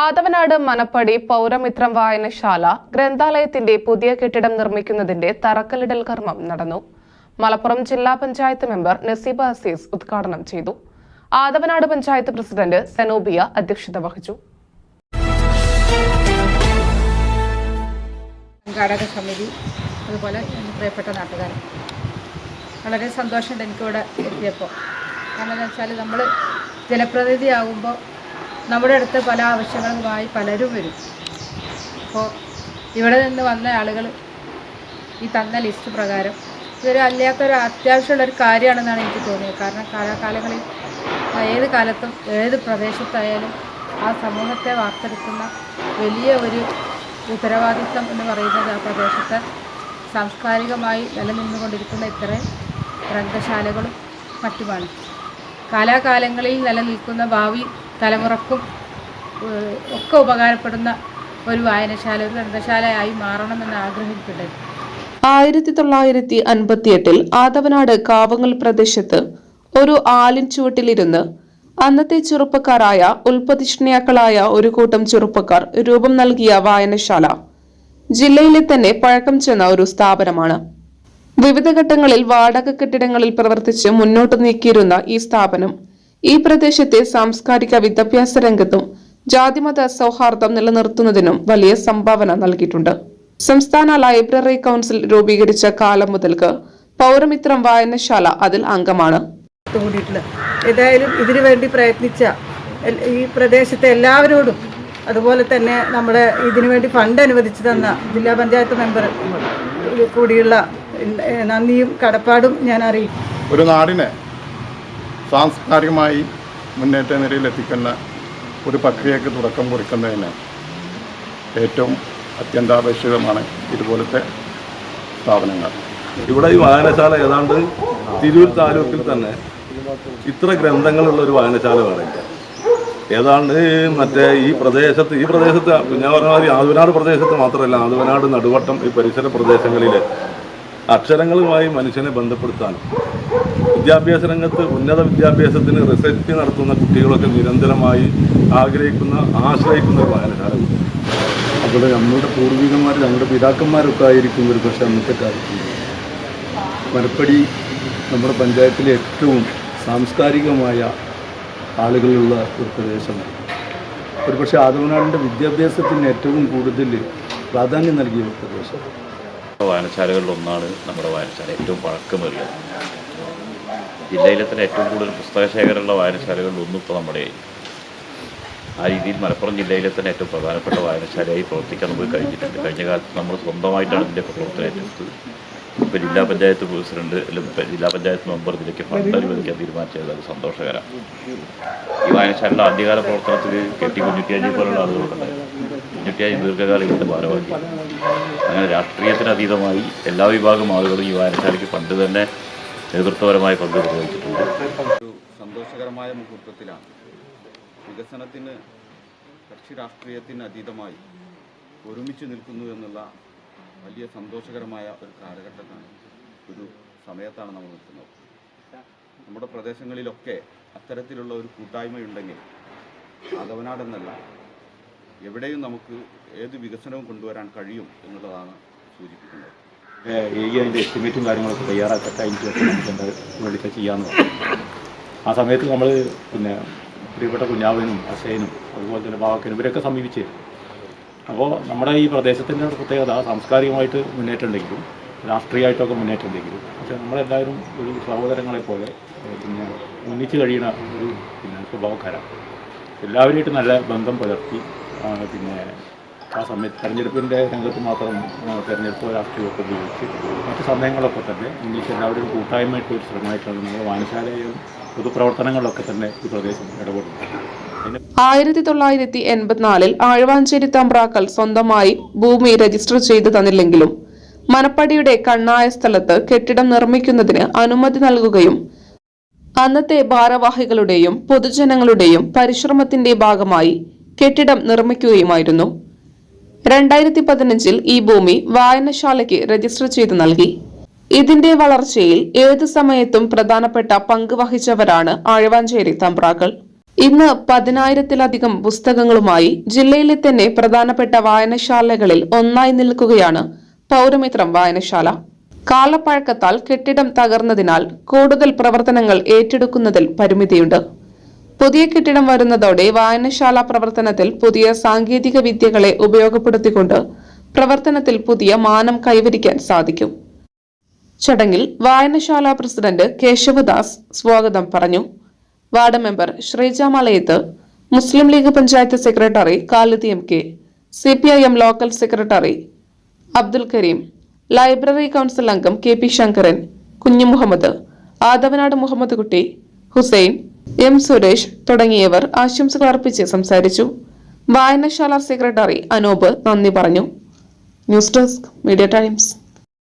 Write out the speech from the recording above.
ആദവനാട് മനപ്പടി പൗരമിത്രം വായനശാല ഗ്രന്ഥാലയത്തിന്റെ പുതിയ കെട്ടിടം നിർമ്മിക്കുന്നതിന്റെ തറക്കല്ലിടൽ കർമ്മം നടന്നു. മലപ്പുറം ജില്ലാ പഞ്ചായത്ത് മെമ്പർ നസീബ അസീസ് ഉദ്ഘാടനം ചെയ്തു. ആദവനാട് പഞ്ചായത്ത് പ്രസിഡന്റ് സെനോബിയ അധ്യക്ഷത വഹിച്ചു. സംഘാടക സമിതി അതുപോലെ പ്രിയപ്പെട്ട നാട്ടുകാരൻ വളരെ സന്തോഷമുണ്ട് എനിക്കിവിടെ എത്തിയപ്പോൾ. കാരണം എന്താ വെച്ചാൽ നമ്മൾ ജനപ്രതിനിധിയാകുമ്പോൾ നമ്മുടെ അടുത്ത് പല ആവശ്യങ്ങളുമായി പലരും വരും. അപ്പോൾ ഇവിടെ നിന്ന് വന്ന ആളുകൾ ഈ തന്ന ലിസ്റ്റ് പ്രകാരം ഇതൊരു അല്ലാത്തൊരു അത്യാവശ്യമുള്ളൊരു കാര്യമാണെന്നാണ് എനിക്ക് തോന്നിയത്. കാരണം കാലാകാലങ്ങളിൽ ഏത് കാലത്തും ഏത് പ്രദേശത്തായാലും ആ സമൂഹത്തെ വാർത്തെടുക്കുന്ന വലിയ ഒരു ഉത്തരവാദിത്വം എന്ന് പറയുന്നത് ആ പ്രദേശത്തെ സാംസ്കാരികമായി നിലനിന്നുകൊണ്ടിരിക്കുന്ന ഇത്തരം ഗ്രന്ഥശാലകളും മറ്റുമാണ്. കാലാകാലങ്ങളിൽ നിലനിൽക്കുന്ന ഭാവി തലമുറക്കും ഒക്കെ ഉപകാരപ്പെടുന്ന ഒരു വായനശാല ഒരു ഗ്രന്ഥശാലയായി മാറണമെന്ന് ആഗ്രഹിക്കട്ടെ. ആയിരത്തി തൊള്ളായിരത്തി അൻപത്തിയെട്ടിൽ ആദവനാട് കാവങ്ങൽ പ്രദേശത്ത് ഒരു ആലിൻ ചുവട്ടിലിരുന്ന് അന്നത്തെ ചെറുപ്പക്കാരായ ഉൽപ്പതിഷ്ണയാക്കളായ ഒരു കൂട്ടം ചെറുപ്പക്കാർ രൂപം നൽകിയ വായനശാല ജില്ലയിലെ തന്നെ പഴക്കം ചെന്ന ഒരു സ്ഥാപനമാണ്. വിവിധ ഘട്ടങ്ങളിൽ വാടക കെട്ടിടങ്ങളിൽ പ്രവർത്തിച്ച് മുന്നോട്ട് നീക്കിയിരുന്ന ഈ സ്ഥാപനം ഈ പ്രദേശത്തെ സാംസ്കാരിക വിദ്യാഭ്യാസ രംഗത്തും ജാതിമത സൗഹാർദ്ദം നിലനിർത്തുന്നതിനും വലിയ സംഭാവന നൽകിയിട്ടുണ്ട്. സംസ്ഥാന ലൈബ്രറി കൗൺസിൽ രൂപീകരിച്ച കാലം മുതൽക്ക് പൗരമിത്രം വായനശാല അതിൽ അംഗമാണ്. ഏതായാലും ഇതിനു വേണ്ടി പ്രയത്നിച്ച ഈ പ്രദേശത്തെ എല്ലാവരോടും അതുപോലെ തന്നെ നമ്മുടെ ഇതിനു വേണ്ടി ഫണ്ട് അനുവദിച്ചു തന്ന ജില്ലാ പഞ്ചായത്ത് മെമ്പർ കൂടിയുള്ള നന്ദിയും കടപ്പാടും ഞാൻ അറിയിക്കും. ഒരു നാടിനെ സാംസ്കാരികമായി മുന്നേറ്റ നിലയിൽ എത്തിക്കുന്ന ഒരു പ്രക്രിയക്ക് തുടക്കം കുറിക്കുന്നതിന് ഏറ്റവും അത്യന്താപേക്ഷിതമാണ് ഇതുപോലത്തെ സ്ഥാപനങ്ങൾ. ഇവിടെ ഈ വായനശാല ഏതാണ്ട് തിരൂർ താലൂക്കിൽ തന്നെ ഇത്ര ഗ്രന്ഥങ്ങളുള്ള ഒരു വായനശാല വേണമെങ്കിൽ ഏതാണ്ട് മറ്റേ ഈ പ്രദേശത്ത് ഈ പ്രദേശത്ത് ഞാൻ പറഞ്ഞ മാതിരി ആതുവനാട് പ്രദേശത്ത് മാത്രമല്ല ആതുവനാട് നടുവട്ടം ഈ പരിസര പ്രദേശങ്ങളിൽ അക്ഷരങ്ങളുമായി മനുഷ്യനെ ബന്ധപ്പെടുത്താൻ വിദ്യാഭ്യാസ രംഗത്ത് ഉന്നത വിദ്യാഭ്യാസത്തിന് റിസർച്ച് നടത്തുന്ന കുട്ടികളൊക്കെ നിരന്തരമായി ആഗ്രഹിക്കുന്ന ആശ്രയിക്കുന്ന ഒരു വായനക്കാരാണ് അവിടെ നമ്മുടെ പൂർവികന്മാർ നമ്മുടെ പിതാക്കന്മാരൊക്കെ ആയിരിക്കും ഒരു പക്ഷേ അന്നത്തെ കാലത്ത് മരപ്പടി നമ്മുടെ പഞ്ചായത്തിലെ ഏറ്റവും സാംസ്കാരികമായ ആളുകളുള്ള ഒരു പ്രദേശമാണ്. ഒരു പക്ഷേ ആദവനാടിന്റെ വിദ്യാഭ്യാസത്തിന് ഏറ്റവും കൂടുതൽ പ്രാധാന്യം നൽകിയ ഒരു പ്രദേശം വായനശാലകളിൽ ഒന്നാണ് നമ്മുടെ വായനശാല. ഏറ്റവും പഴക്കമേറിയത്. ജില്ലയിലെ തന്നെ ഏറ്റവും കൂടുതൽ പുസ്തക ശേഖരമുള്ള വായനശാലകളിൽ ഒന്നും ഇപ്പോൾ നമ്മുടെ ആ രീതിയിൽ മലപ്പുറം ജില്ലയിലെ തന്നെ ഏറ്റവും പ്രധാനപ്പെട്ട വായനശാലയായി പ്രവർത്തിക്കാൻ നമുക്ക് കഴിഞ്ഞിട്ടുണ്ട്. കഴിഞ്ഞ കാലത്ത് നമ്മൾ സ്വന്തമായിട്ടാണ് ഇതിന്റെ പ്രവർത്തനം ഏറ്റെടുത്തത്. ഇപ്പോൾ ജില്ലാ പഞ്ചായത്ത് പ്രസിഡന്റ് ജില്ലാ പഞ്ചായത്ത് മെമ്പർ ഇതിലേക്ക് ഫണ്ട് അനുവദിക്കാൻ തീരുമാനിച്ചത് അത് സന്തോഷകരമാണ്. ഈ വായനശാലയുടെ ആദ്യകാല പ്രവർത്തനത്തിൽ കെ ടി കുഞ്ഞുട്ടിയാജി പോലുള്ള ആളുകളുണ്ടായിരുന്നു കുഞ്ഞുട്ടിയാജി ദീർഘകാലം ഇതിന്റെ ഭാരവാഹി. അങ്ങനെ രാഷ്ട്രീയത്തിനതീതമായി എല്ലാ വിഭാഗം ആളുകളും ഈ വായനശാലയ്ക്ക് പണ്ട് തന്നെ നേതൃത്വപരമായ പങ്ക് നിർവഹിച്ചിട്ടുണ്ട്. ഒരു സന്തോഷകരമായ മുഹൂർത്തത്തിലാണ്. വികസനത്തിന് കക്ഷി രാഷ്ട്രീയത്തിന് അതീതമായി ഒരുമിച്ച് നിൽക്കുന്നു എന്നുള്ള വലിയ സന്തോഷകരമായ ഒരു കാലഘട്ടത്താണ് ഒരു സമയത്താണ് നമ്മൾ നിൽക്കുന്നത്. നമ്മുടെ പ്രദേശങ്ങളിലൊക്കെ അത്തരത്തിലുള്ള ഒരു കൂട്ടായ്മയുണ്ടെങ്കിൽ ആദവനാടെന്നല്ല എവിടെയും നമുക്ക് ഏത് വികസനവും കൊണ്ടുവരാൻ കഴിയും എന്നുള്ളതാണ് സൂചിപ്പിക്കുന്നത്. ഈ അതിന്റെ എസ്റ്റിമേറ്റും കാര്യങ്ങളൊക്കെ തയ്യാറാക്കട്ടെ. അതിന്റെ എന്താ വേണ്ടിയിട്ട് ചെയ്യാമെന്ന് പറഞ്ഞു ആ സമയത്ത് നമ്മൾ പിന്നെ പ്രിയപ്പെട്ട കുഞ്ഞാവനും അശയനും അതുപോലെ തന്നെ ബാവക്കനും ഇവരൊക്കെ സമീപിച്ച്. അപ്പോൾ നമ്മുടെ ഈ പ്രദേശത്തിന്റെ പ്രത്യേകത സാംസ്കാരികമായിട്ട് മുന്നേറ്റം ഉണ്ടെങ്കിലും രാഷ്ട്രീയമായിട്ടൊക്കെ മുന്നേറ്റം ഉണ്ടെങ്കിലും പക്ഷേ നമ്മളെല്ലാവരും ഒരു സഹോദരങ്ങളെ പോലെ പിന്നെ ഒന്നിച്ച് കഴിയുന്ന ഒരു പിന്നെ സ്വഭാവക്കാരാണ്. എല്ലാവരുമായിട്ട് നല്ല ബന്ധം പുലർത്തി പിന്നെ ആ സമയത്ത് തെരഞ്ഞെടുപ്പിന്റെ രംഗത്ത് മാത്രം തിരഞ്ഞെടുപ്പ് രാഷ്ട്രീയമൊക്കെ ഉപയോഗിച്ച് മറ്റ് സമയങ്ങളൊക്കെ തന്നെ ഇംഗ്ലീഷ് എല്ലാവരും കൂട്ടായ്മയായിട്ട് ഒരു ശ്രമമായിട്ടാണ് നമ്മൾ വായനശാലയും പൊതുപ്രവർത്തനങ്ങളിലൊക്കെ തന്നെ ഈ പ്രദേശം ഇടപെടുന്നത്. ആയിരത്തി തൊള്ളായിരത്തി എൺപത്തിനാലിൽ ആഴ്വാഞ്ചേരി തമ്പ്രാക്കൽ സ്വന്തമായി ഭൂമി രജിസ്റ്റർ ചെയ്തു തന്നില്ലെങ്കിലും മനപ്പടിയുടെ കണ്ണായ സ്ഥലത്ത് കെട്ടിടം നിർമ്മിക്കുന്നതിന് അനുമതി നൽകുകയും അന്നത്തെ ഭാരവാഹികളുടെയും പൊതുജനങ്ങളുടെയും പരിശ്രമത്തിന്റെ ഭാഗമായി കെട്ടിടം നിർമ്മിക്കുകയുമായിരുന്നു. രണ്ടായിരത്തി പതിനഞ്ചിൽ ഈ ഭൂമി വായനശാലയ്ക്ക് രജിസ്റ്റർ ചെയ്തു നൽകി. ഇതിന്റെ വളർച്ചയിൽ ഏതു സമയത്തും പ്രധാനപ്പെട്ട പങ്ക് വഹിച്ചവരാണ് ആഴവാഞ്ചേരി തമ്പ്രാക്കൾ. ഇന്ന് പതിനായിരത്തിലധികം പുസ്തകങ്ങളുമായി ജില്ലയിലെ തന്നെ പ്രധാനപ്പെട്ട വായനശാലകളിൽ ഒന്നായി നിൽക്കുകയാണ് പൗരമിത്രം വായനശാല. കാലപ്പഴക്കത്താൽ കെട്ടിടം തകർന്നതിനാൽ കൂടുതൽ പ്രവർത്തനങ്ങൾ ഏറ്റെടുക്കുന്നതിൽ പരിമിതിയുണ്ട്. പുതിയ കെട്ടിടം വരുന്നതോടെ വായനശാല പ്രവർത്തനത്തിൽ പുതിയ സാങ്കേതിക വിദ്യകളെ ഉപയോഗപ്പെടുത്തിക്കൊണ്ട് പ്രവർത്തനത്തിൽ പുതിയ മാനം കൈവരിക്കാൻ സാധിക്കും. ചടങ്ങിൽ വായനശാല പ്രസിഡന്റ് കേശവദാസ് സ്വാഗതം പറഞ്ഞു. Ward member Sreejamalayath Muslim League panchayat secretary Khalid M K C P I M local secretary Abdul Kareem library council അംഗം കെ പി ശങ്കരൻ കുഞ്ഞു മുഹമ്മദ് ആദവനാട് മുഹമ്മദ് കുട്ടി ഹുസൈൻ എം സുരേഷ് തുടങ്ങിയവർ ആശംസകൾ അർപ്പിച്ച് സംസാരിച്ചു. വായനശാല സെക്രട്ടറി അനൂപ് നന്ദി പറഞ്ഞു. News desk media times.